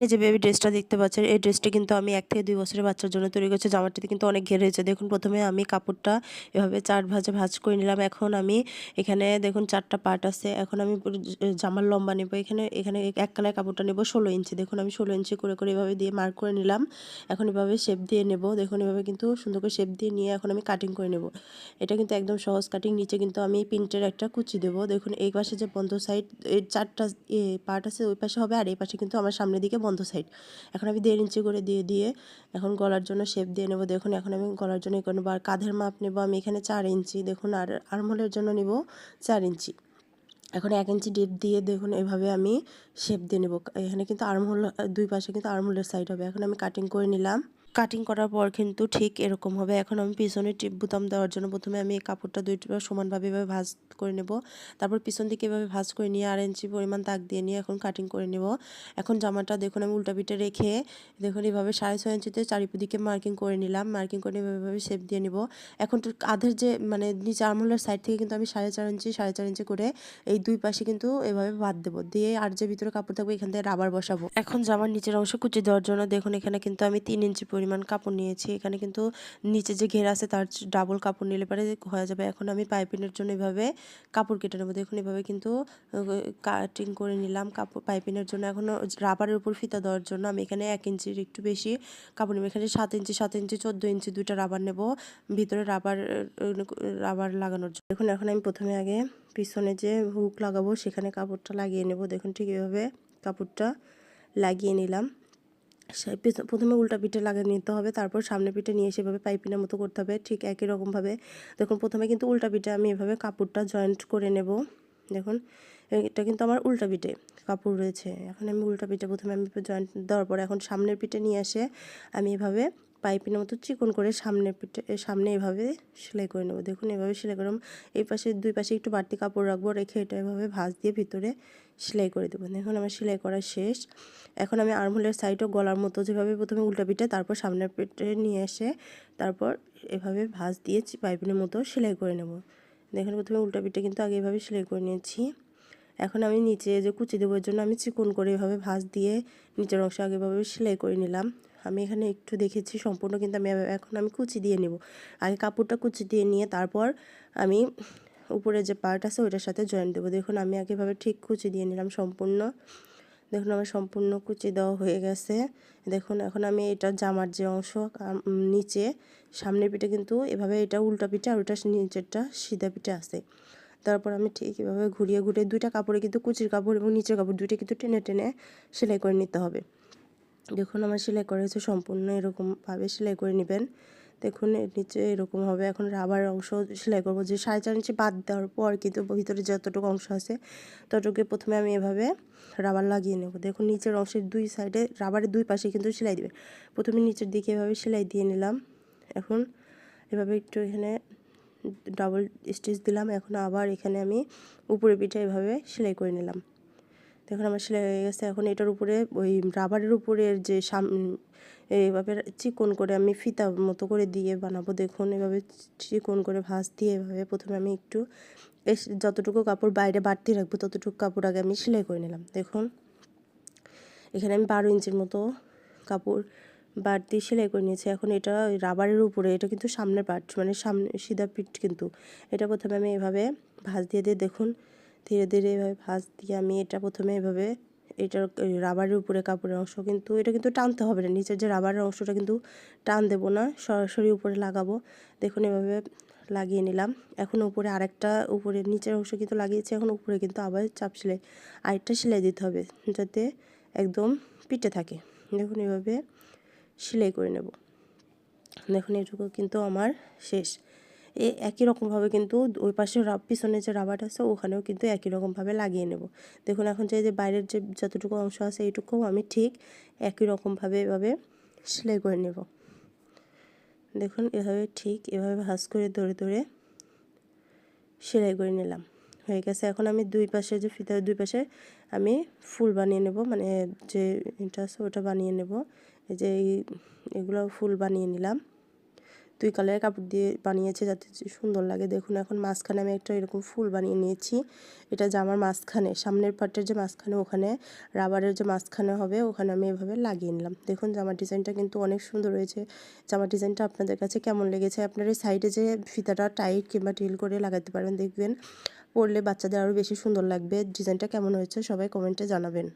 এই যে বেবি ড্রেসটা দেখতে পাচ্ছেন, এই ড্রেসটি কিন্তু আমি এক থেকে দুই বছরের বাচ্চার জন্য তৈরি করছি। জামাটিতে কিন্তু অনেক ঘের হয়েছে দেখুন, প্রথমে আমি কাপড়টা এভাবে চার ভাজে ভাজ করে নিলাম। এখন আমি এখানে দেখুন চারটা পার্ট আছে। এখন আমি জামার লম্বা নেব। এখানে এখানে এক কালার কাপড়টা নেব ষোলো ইঞ্চি। দেখুন, আমি ষোলো ইঞ্চি করে করে এভাবে দিয়ে মার্ক করে নিলাম। এখন এভাবে শেপ দিয়ে নেব। দেখুন, এভাবে কিন্তু সুন্দর করে শেপ দিয়ে নিয়ে এখন আমি কাটিং করে নেব। এটা কিন্তু একদম সহজ কাটিং নিচে কিন্তু আমি প্রিন্টের একটা কুচি দেবো। দেখুন, এই পাশে যে বন্ধ সাইড চারটা পার্ট আছে, ওই পাশে হবে আর এই পাশে কিন্তু আমার সামনের দিকে বন্ধ সাইড এখন আমি দেড় ইঞ্চি করে দিয়ে দিয়ে এখন গলার জন্য শেপ দিয়ে নেব। দেখুন, এখন আমি গলার জন্য করে নেব আর কাঁধের মাপ নেব। আমি এখানে চার ইঞ্চি, দেখুন, আর আর্মহোলের জন্য নেব চার ইঞ্চি। এখন এক ইঞ্চি ডিপ দিয়ে দেখুন, এভাবে আমি শেপ দিয়ে নেব। এখানে কিন্তু আর্মহোল দুই পাশে কিন্তু আর্মহোলের সাইড হবে। এখন আমি কাটিং করে নিলাম। কাটিং করার পর কিন্তু ঠিক এরকম হবে। এখন আমি পিছনে টিপ বুতাম দেওয়ার জন্য প্রথমে আমি এই কাপড়টা দুইটা সমানভাবে এভাবে ভাজ করে নেব। তারপর পিছন দিকে এভাবে ভাজ করে নিয়ে আর ইঞ্চি পরিমাণ তাক দিয়ে নিয়ে এখন কাটিং করে নেব। এখন জামাটা দেখুন আমি উল্টা পিঠে রেখে দেখুন এইভাবে সাড়ে ছয় ইঞ্চিতে চারিদিকে মার্কিং করে নিলাম। মার্কিং করে এভাবে শেপ দিয়ে নেব। এখন তো কাঁধের যে মানে নিচে আরমোলার সাইড থেকে কিন্তু আমি সাড়ে চার ইঞ্চি, সাড়ে চার ইঞ্চি করে এই দুই পাশে কিন্তু এভাবে বাদ দেবো। দিয়ে আর যে ভিতরে কাপড় থাকবে এখান থেকে রাবার বসাবো। এখন জামার নিচের অংশ কুচি দেওয়ার জন্য দেখুন এখানে কিন্তু আমি তিন ইঞ্চি পরিমাণ কাপড় নিয়েছি। এখানে কিন্তু নিচে যে ঘের আছে তার ডাবল কাপড় নিলে পরে হয়ে যাবে। এখন আমি পাইপিনের জন্য এভাবে কাপড় কেটে নেব। দেখুন, এভাবে কিন্তু কাটিং করে নিলাম কাপড়, পাইপিনের জন্য। এখন রাবারের উপর ফিতা দেওয়ার জন্য আমি এখানে এক ইঞ্চির একটু বেশি কাপড় নেব। এখানে সাত ইঞ্চি সাত ইঞ্চি, চোদ্দ ইঞ্চি দুইটা রাবার নেব ভিতরে রাবার রাবার লাগানোর জন্য। দেখুন, এখন আমি প্রথমে আগে পিছনে যে হুক লাগাবো সেখানে কাপড়টা লাগিয়ে নেব। দেখুন, ঠিক এভাবে কাপড়টা লাগিয়ে নিলাম। প্রথমে উল্টা পিঠে লাগিয়ে নিতে হবে, তারপর সামনে পিঠে নিয়ে সেভাবে পাইপিনের মতো করতে হবে, ঠিক একই রকমভাবে। দেখুন, প্রথমে কিন্তু উল্টা পিঠে আমি এভাবে কাপড়টা জয়েন্ট করে নেব। দেখুন, এটা কিন্তু আমার উল্টা পিঠে কাপড় রয়েছে। এখন আমি উল্টা পিঠে প্রথমে আমি জয়েন্ট দেওয়ার পর এখন সামনের পিঠে নিয়ে এসে আমি এভাবে পাইপিনের মতো চিকন করে সামনে পিঠে সামনে এভাবে সেলাই করে নেব। দেখুন, এভাবে সেলাই করলাম এই পাশে, দুই পাশে একটু বাড়তি কাপড় রাখব, রেখে এটা এভাবে ভাঁজ দিয়ে ভিতরে সেলাই করে দেবো। দেখুন, আমার সেলাই করা শেষ। এখন আমি আর্মহোলের সাইডও গলার মতো যেভাবে প্রথমে উল্টা পিঠে, তারপর সামনের পিঠে নিয়ে এসে তারপর এভাবে ভাঁজ দিয়ে পাইপিনের মতো সেলাই করে নেব। দেখুন, প্রথমে উল্টা পিঠে কিন্তু আগে এভাবে সেলাই করে নিয়েছি। এখন আমি নিচে যে কুচি দেবোর জন্য আমি চিকন করে এভাবে ভাঁজ দিয়ে নিচের অংশ আগেভাবে সেলাই করে নিলাম। আমি এখানে একটু দেখেছি সম্পূর্ণ, কিন্তু আমি এখন আমি কুচি দিয়ে নেব। আগে কাপড়টা কুচি দিয়ে নিয়ে তারপর আমি উপরে যে পার্ট আছে ওইটার সাথে জয়েন দেবো। দেখুন আমি আগেভাবে ঠিক কুচি দিয়ে নিলাম সম্পূর্ণ। দেখুন আমার সম্পূর্ণ কুচি দেওয়া হয়ে গেছে। দেখুন এখন আমি এটা জামার যে অংশ নিচে সামনের পিঠে কিন্তু এভাবে এটা উল্টা পিঠে আর ওটা নিচেরটা সিধা পিঠে আছে। তারপর আমি ঠিক এভাবে ঘুরিয়ে ঘুরিয়ে দুইটা কাপড়ে কিন্তু কুচির কাপড় এবং নিচের কাপড় দুইটা কিন্তু টেনে টেনে সেলাই করে নিতে হবে। দেখুন, আমার সেলাই করা হয়েছে সম্পূর্ণ এরকমভাবে সেলাই করে নেবেন। দেখুন, এর নিচে এরকম হবে। এখন রাবার অংশ সেলাই করব। যে সাড়ে চার ইঞ্চি বাদ দেওয়ার পর কিন্তু ভিতরে যতটুকু অংশ আছে ততটুকু প্রথমে আমি এভাবে রাবার লাগিয়ে নেব। দেখুন, নিচের অংশের দুই সাইডে রাবারের দুই পাশে কিন্তু সেলাই দেবে। প্রথমে নিচের দিকে এভাবে সেলাই দিয়ে নিলাম। এখন এভাবে একটু এখানে ডাবল স্টিচ দিলাম। এখন আবার এখানে আমি উপরে পিঠে এভাবে সেলাই করে নিলাম। দেখুন, আমার সেলাই হয়ে গেছে। এখন এটার উপরে ওই রাবারের উপরের যে সাম এইভাবে চিকন করে আমি ফিতা মতো করে দিয়ে বানাবো। দেখুন, এভাবে চিকন করে ভাঁজ দিয়ে এভাবে প্রথমে আমি একটু যতটুকু কাপড় বাইরে বাড়তি রাখব, ততটুকু কাপড় আগে আমি সেলাই করে নিলাম। দেখুন, এখানে আমি বারো ইঞ্চির মতো কাপড় বাড়তি সেলাই করে নিয়েছি। এখন এটা রাবারের উপরে, এটা কিন্তু সামনের পার্ট মানে সামনে সিধা পিঠ কিন্তু, এটা প্রথমে আমি এভাবে ভাঁজ দিয়ে দিয়ে দেখুন ধীরে ধীরে এভাবে ভাঁজ দিয়ে আমি এটা প্রথমে এভাবে এটার রাবারের উপরে কাপড়ের অংশ কিন্তু এটা কিন্তু টানতে হবে না। নিচের যে রাবারের অংশটা কিন্তু টান দেবো না, সরাসরি উপরে লাগাবো। দেখুন এভাবে লাগিয়ে নিলাম। এখন উপরে আরেকটা উপরে নিচের অংশ কিন্তু লাগিয়েছি, এখন উপরে কিন্তু আবার চাপ সেলাই, আরেকটা সেলাই দিতে হবে যাতে একদম পিটে থাকে। দেখুন এভাবে সেলাই করে নেব। দেখুন এটুকু কিন্তু আমার শেষ। এ একই রকমভাবে কিন্তু ওই পাশে পিছনে যে রাবারটা আছে ওখানেও কিন্তু একই রকমভাবে লাগিয়ে নেব। দেখুন এখন যে যে বাইরের যে যতটুকু অংশ আছে এইটুকুও আমি ঠিক একই রকমভাবে এভাবে সেলাই করে নেব। দেখুন এভাবে ঠিক এভাবে ভাজ করে ধরে ধরে সেলাই করে নিলাম। হয়ে গেছে। এখন আমি দুই পাশে যে ফিতার দুই পাশে আমি ফুল বানিয়ে নেব। মানে যে আছে ওটা বানিয়ে নেব। এই যে এগুলো ফুল বানিয়ে নিলাম। দুই কালারের কাপড় দিয়ে বানিয়েছে যাতে সুন্দর লাগে। দেখুন, এখন মাঝখানে আমি একটা এরকম ফুল বানিয়ে নিয়েছি। এটা জামার মাঝখানে, সামনের পার্টের যে মাঝখানে, ওখানে রাবারের যে মাঝখানে হবে, ওখানে আমি এভাবে লাগিয়ে নিলাম। দেখুন, জামার ডিজাইনটা কিন্তু অনেক সুন্দর হয়েছে। জামার ডিজাইনটা আপনাদের কাছে কেমন লেগেছে? আপনার এই সাইডে যে ফিতাটা টাইট কিংবা টিল করে লাগাতে পারবেন, দেখবেন। পরলে বাচ্চাদের আরও বেশি সুন্দর লাগবে। ডিজাইনটা কেমন হয়েছে, সবাই কমেন্টে জানাবেন।